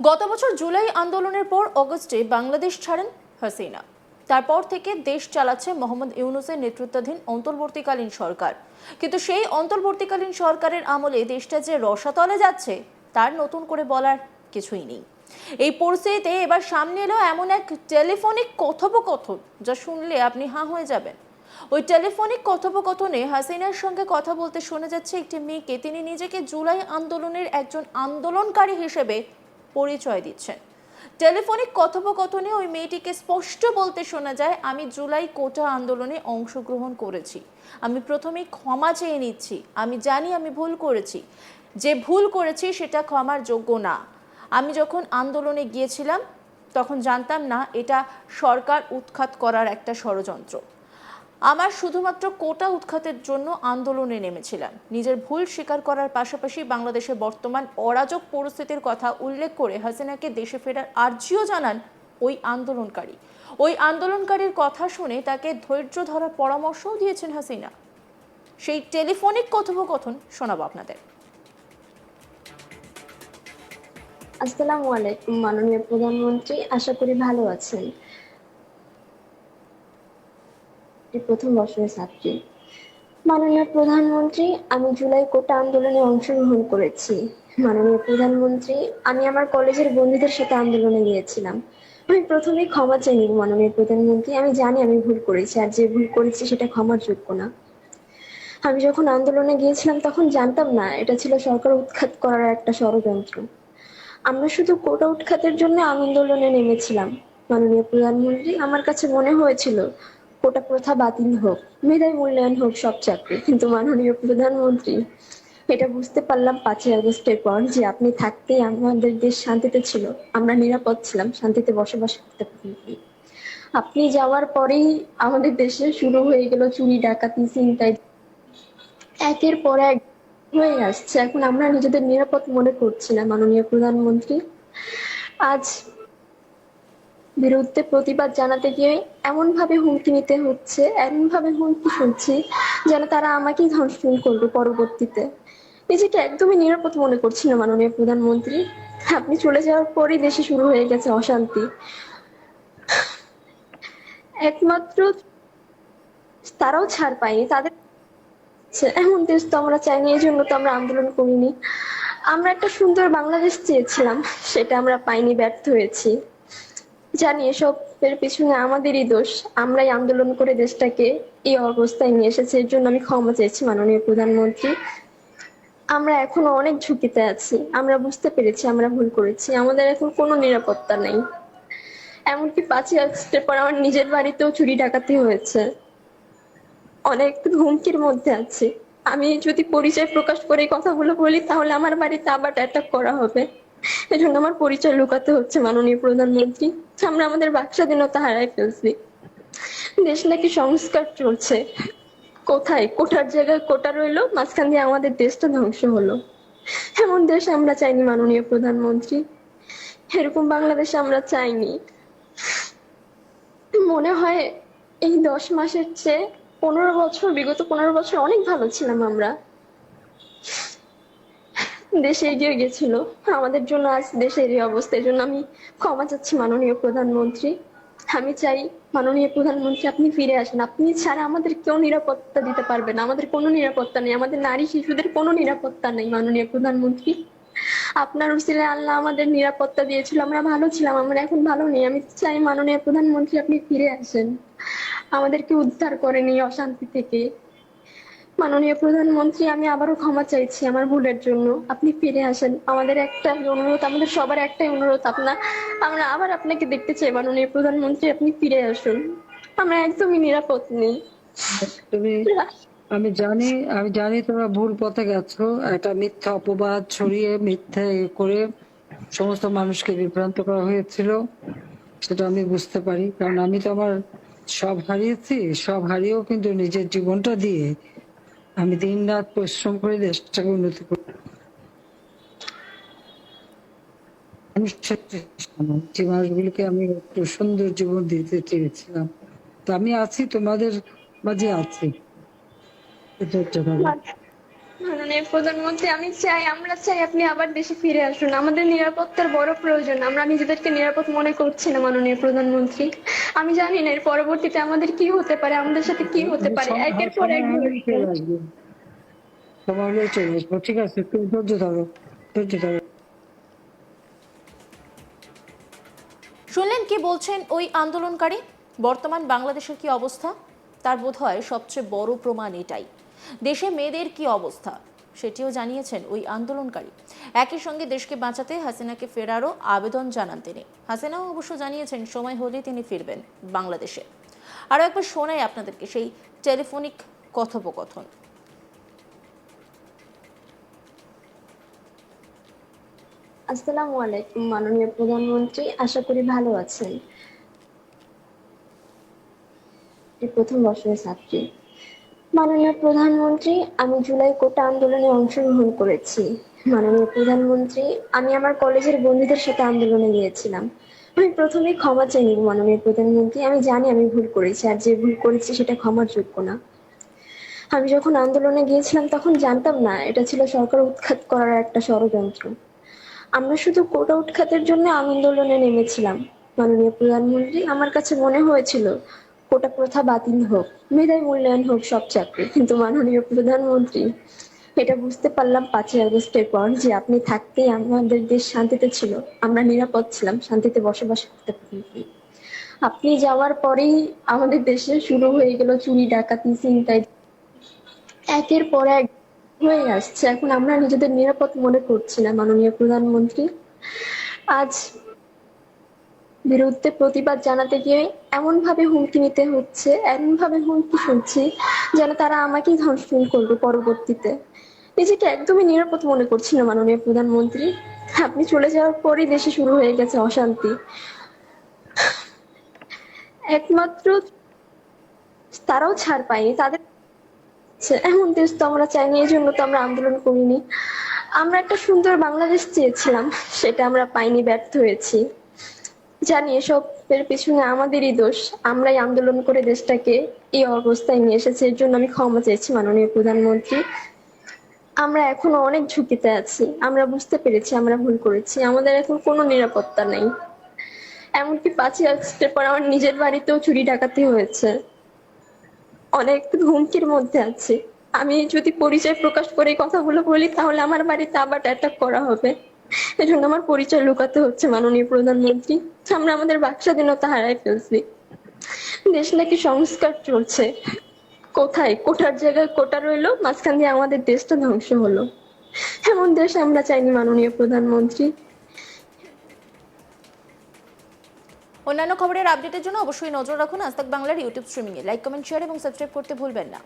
গত বছর জুলাই আন্দোলনের পর অগস্টে বাংলাদেশ ছাড়েন হাসিনা। তারপর থেকে দেশ চালাচ্ছে মোহাম্মদ ইউনুসের নেতৃত্বাধীন অন্তর্বর্তীকালীন সরকার। কিন্তু সেই অন্তর্বর্তীকালীন সরকারের আমলে দেশটা যে রসাতলে যাচ্ছে, তার নতুন করে বলার কিছুই নেই। এই পরিস্থিতিতে এবার সামনে এলো এমন এক টেলিফোনিক কথোপকথন, যা শুনলে আপনি হাঁ হয়ে যাবেন। ওই টেলিফোনিক কথোপকথনে হাসিনার সঙ্গে কথা বলতে শোনা যাচ্ছে একটি মেয়েকে। তিনি নিজেকে জুলাই আন্দোলনের একজন আন্দোলনকারী হিসেবে পরিচয় দিচ্ছেন। টেলিফোনিক কথোপকথনে ওই মেয়েটিকে স্পষ্ট বলতে শোনা যায়, আমি জুলাই কোটা আন্দোলনে অংশগ্রহণ করেছি। আমি প্রথমে ক্ষমা চেয়ে নিচ্ছি। আমি জানি আমি ভুল করেছি। যে ভুল করেছি সেটা ক্ষমার যোগ্য না। আমি যখন আন্দোলনে গিয়েছিলাম, তখন জানতাম, না, এটা সরকার উৎখাত করার একটা ষড়যন্ত্র। আমার শুধুমাত্র কোটা উৎখাতের জন্য আন্দোলনে নেমেছিলাম নিজের ভুল স্বীকার করার পাশাপাশি বাংলাদেশের বর্তমান অরাজক পরিস্থিতির কথা উল্লেখ করে হাসিনাকে দেশে ফেরার আর্জিও জানান ওই আন্দোলনকারী। ওই আন্দোলনকারীর কথা শুনে তাকে ধৈর্য ধরার পরামর্শও দিয়েছেন হাসিনা। সেই টেলিফোনিক কথোপকথন শোনাবো আপনাদের। আসসালামু আলাইকুম মাননীয় প্রধানমন্ত্রী, আশা করি ভালো আছেন। এই প্রথম বর্ষের ছাত্রী। মাননীয় প্রধানমন্ত্রী, আমি জুলাই কোটা আন্দোলনে অংশগ্রহণ করেছি। মাননীয় প্রধানমন্ত্রী, আমি আমার কলেজের বন্ধুদের সাথে আন্দোলনে গিয়েছিলাম। আমি প্রথমে ক্ষমা চাই নিব মাননীয় প্রধানমন্ত্রী, আমি জানি আমি ভুল করেছি আর যে ভুল করেছি সেটা ক্ষমার যোগ্য না। আমি যখন আন্দোলনে গিয়েছিলাম তখন জানতাম না, এটা ছিল সরকার উৎখাত করার একটা ষড়যন্ত্র। আমরা শুধু কোটা উৎখাতের জন্য আন্দোলনে নেমেছিলাম। মাননীয় প্রধানমন্ত্রী, আমার কাছে মনে হয়েছিল কোটা প্রথা বাতিল হোক মেধাই মূল্যায়ন হোক সব চাকরি। কিন্তু মাননীয় প্রধানমন্ত্রী, এটা বুঝতে পারলাম পাঁচই আগস্টের পর যে আপনি থাকতেই আমাদের দেশ শান্তিতে ছিল, আমরা নিরাপদ ছিলাম, শান্তিতে বসবাস করতে পারি আপনি যাওয়ার পরেই আমাদের দেশে শুরু হয়ে গেল চুরি, ডাকাতি চিন্তাই একের পর এক হয়ে আসছে। এখন আমরা নিজেদের নিরাপদ মনে করছি না, মাননীয় প্রধানমন্ত্রী। আজ বিরুদ্ধে প্রতিবাদ জানাতে গিয়ে এমন ভাবে হুমকি নিতে হচ্ছে এমন ভাবে হুমকি শুনছি যেন তারা আমাকেই ধর্ষণ করবে পরবর্তীতে। নিজেকে একদমই নিরাপদ মনে করছি না, মাননীয় প্রধানমন্ত্রী। আপনি চলে যাওয়ার পরই দেশে শুরু হয়ে গেছে অশান্তি। একমাত্র তারাও ছাড় পায়নি, তাদের এমন দেশ তো আমরা চাইনি, এই জন্য তো আমরা আন্দোলন করিনি। আমরা একটা সুন্দর বাংলাদেশ চেয়েছিলাম, সেটা আমরা পাইনি, ব্যর্থ হয়েছি। জানি এসবের পিছনে আমাদেরই দোষ। আমরাই আন্দোলন করে দেশটাকে এই অবস্থায় নিয়ে এসেছি, এর জন্য আমি ক্ষমা চাইছি মাননীয় প্রধানমন্ত্রী। আমরা এখনও অনেক ঝুঁকিতে আছি। আমরা বুঝতে পেরেছি, আমরা ভুল করেছি। আমাদের এখন কোনো নিরাপত্তা নেই। এমনকি পাঁচই আগস্টের পর আমার নিজের বাড়িতেও চুরি ডাকাতি হয়েছে। অনেক হুমকির মধ্যে আছি। আমি যদি পরিচয় প্রকাশ করে কথাগুলো বলি, তাহলে আমার বাড়িতে আবার অ্যাটাক করা হবে। এজন্য আমার পরিচয় লুকাতে হচ্ছে মাননীয় প্রধানমন্ত্রী। আমরা আমাদের বাক স্বাধীনতা হারাই ফেলছি। দেশ নাকি সংস্কার চলছে। কোথায়? কোটার জায়গায় কোটা রইল, মাঝখান দিয়ে আমাদের দেশটা ধ্বংস হলো। এমন দেশ আমরা চাইনি, মাননীয় প্রধানমন্ত্রী। এরকম বাংলাদেশ আমরা চাইনি। মনে হয় এই দশ মাসের চেয়ে পনেরো বছর, বিগত পনেরো বছর অনেক ভালো ছিলাম আমরা। দেশে এগিয়ে গেছিল। আমাদের জন্য আজ দেশের এই অবস্থা জন্য আমি ক্ষমা চাচ্ছি মাননীয় প্রধানমন্ত্রী। আমি চাই মাননীয় প্রধানমন্ত্রী আপনি ফিরে আসেন। আপনি ছাড়া আমাদের কেউ নিরাপত্তা দিতে পারবে না। আমাদের কোনো নিরাপত্তা নেই। আমাদের নারী শিশুদের কোনো নিরাপত্তা নেই, মাননীয় প্রধানমন্ত্রী। আপনার উসিলে আল্লাহ আমাদের নিরাপত্তা দিয়েছিল। আমরা ভালো ছিলাম, আমরা এখন ভালো নেই। আমি চাই মাননীয় প্রধানমন্ত্রী আপনি ফিরে আসেন। আমাদেরকে উদ্ধার করেন এই অশান্তি থেকে। মাননীয় প্রধানমন্ত্রী, আমি আবারও ক্ষমা চাইছি আমার ভুলের জন্য। আপনি ফিরে আসেন। আমাদের একটা অনুরোধ, আমাদের সবার একটাই অনুরোধ। আপনার আমরা আবার আপনাকে দেখতে চাই, মাননীয় প্রধানমন্ত্রী, আপনি ফিরে আসুন। আমরা একদমই নিরাপদ নেই। তুমি, আমি জানি আমি জানি তোমরা ভুল পথে গেছো। একটা মিথ্যা অপবাদ ছড়িয়ে মিথ্যা করে সমস্ত মানুষকে বিভ্রান্ত করা হয়েছিল, সেটা আমি বুঝতে পারি। কারণ আমি তো আমার সব হারিয়েছি, সব হারিয়েও কিন্তু নিজের জীবনটা দিয়ে আমি দিন রাত পরিশ্রম করে দেশটাকে উন্নতি করি। যে মানুষগুলোকে আমি একটু সুন্দর জীবন দিতে চেয়েছিলাম। তো আমি আছি, তোমাদের মাঝে আছি। এটা হচ্ছে ব্যাপার। মাননীয় প্রধানমন্ত্রী আমি চাই আমরা চাই আপনি আবার দেশে ফিরে আসুন। আমাদের নিরাপত্তার বড় প্রয়োজন। আমরা নিজেদেরকে নিরাপদ মনে করছি না মাননীয় প্রধানমন্ত্রী। আমি জানি না এর পরবর্তীতে আমাদের কি হতে পারে আমাদের সাথে কি হতে পারে। একের পর এক হলেই চলে। আসবে। ঠিক আছে একটু ধৈর্য ধরো ধৈর্য ধরো। শুনলেন কি বলছেন ওই আন্দোলনকারী? বর্তমান বাংলাদেশের কি অবস্থা? তার বোধ হয় সবচেয়ে বড় প্রমাণ এটাই। দেশে মেয়েদের কি অবস্থা? সেটিও জানিয়েছেন ওই আন্দোলনকারী। একই সঙ্গে দেশকে বাঁচাতে হাসিনাকে ফেরারও আবেদন জানান তিনি। হাসিনাও অবশ্য জানিয়েছেন, সময় হলে তিনি ফিরবেন বাংলাদেশে। আরও একবার শোনাই আপনাদেরকে সেই টেলিফোনিক কথোপকথন। আসসালামু আলাইকুম, মাননীয় প্রধানমন্ত্রী, আশা করি ভালো আছেন। প্রথম বর্ষের ছাত্রী। মাননীয় প্রধানমন্ত্রী, আমি জুলাই কোটা আন্দোলনে অংশগ্রহণ করেছি। মাননীয় প্রধানমন্ত্রী, আমি আমার কলেজের বন্ধুদের সাথে আন্দোলনে গিয়েছিলাম। আমি প্রথমে ক্ষমা চাই নিব মাননীয় প্রধানমন্ত্রী, আমি জানি আমি ভুল করেছি, আর যে ভুল করেছি সেটা ক্ষমার যোগ্য না। আমি যখন আন্দোলনে গিয়েছিলাম তখন জানতাম না, এটা ছিল সরকার উৎখাত করার একটা ষড়যন্ত্র। আমরা শুধু কোটা উৎখাতের জন্য আন্দোলনে নেমেছিলাম। মাননীয় প্রধানমন্ত্রী, আমার কাছে মনে হয়েছিল কোটা প্রথা বাতিল হোক, মেধাই মূল্যায়ন হোক সব চাকরি। কিন্তু মাননীয় প্রধানমন্ত্রী, এটা বুঝতে পারলাম পাঁচই আগস্টের পর যে আপনি থাকতেই আমাদের দেশ শান্তিতে ছিল। আমরা নিরাপদ ছিলাম, শান্তিতে বসবাস করতে পারি আপনি যাওয়ার পরেই আমাদের দেশে শুরু হয়ে গেল চুরি, ডাকাতি চিন্তায় একের পর এক হয়ে আসছে। এখন আমরা নিজেদের নিরাপদ মনে করছি না, মাননীয় প্রধানমন্ত্রী। আজ বিরুদ্ধে প্রতিবাদ জানাতে গিয়ে এমন ভাবে হুমকি নিতে হচ্ছে এমন ভাবে হুমকি শুনছি যেন তারা আমাকেই ধর্ষণ করবে পরবর্তীতে। নিজেকে একদমই নিরাপদ মনে করছি না মাননীয় প্রধানমন্ত্রী। আপনি চলে যাওয়ার পরই দেশে শুরু হয়ে গেছে অশান্তি। একমাত্র তারাও ছাড় পায়নি, তাদের এমন দেশ তো আমরা চাইনি, এই জন্য তো আমরা আন্দোলন করিনি। আমরা একটা সুন্দর বাংলাদেশ চেয়েছিলাম, সেটা আমরা পাইনি, ব্যর্থ হয়েছি। জানি এসবের পিছনে আমাদেরই দোষ। আমরাই আন্দোলন করে দেশটাকে এই অবস্থায় নিয়ে এসেছি। এর জন্য আমি ক্ষমা চাইছি মাননীয় প্রধানমন্ত্রী। আমরা এখনও অনেক ঝুঁকিতে আছি। আমরা বুঝতে পেরেছি, আমরা ভুল করেছি। আমাদের এখন কোনো নিরাপত্তা নেই। এমনকি পাঁচই আগস্টের পর আমার নিজের বাড়িতেও চুরি ডাকাতি হয়েছে। অনেক হুমকির মধ্যে আছি। আমি যদি পরিচয় প্রকাশ করে কথাগুলো বলি, তাহলে আমার বাড়িতে আবার অ্যাটাক করা হবে। এজন্য আমার পরিচয় লুকাতে হচ্ছে মাননীয় প্রধানমন্ত্রী। আমরা আমাদের বাক স্বাধীনতা হারাই ফেলছি। দেশ নাকি সংস্কার চলছে। কোথায়? কোটার জায়গায় কোটা রইল, মাঝখান দিয়ে আমাদের দেশটা ধ্বংস হলো। এমন দেশ আমরা চাইনি, মাননীয় প্রধানমন্ত্রী। অন্যান্য খবরের আপডেটের জন্য অবশ্যই নজর রাখুন আজ বাংলার ইউটিউব স্ট্রিমিংয়ে। লাইক, কমেন্ট, শেয়ার এবং সাবস্ক্রাইব করতে ভুলবেন না।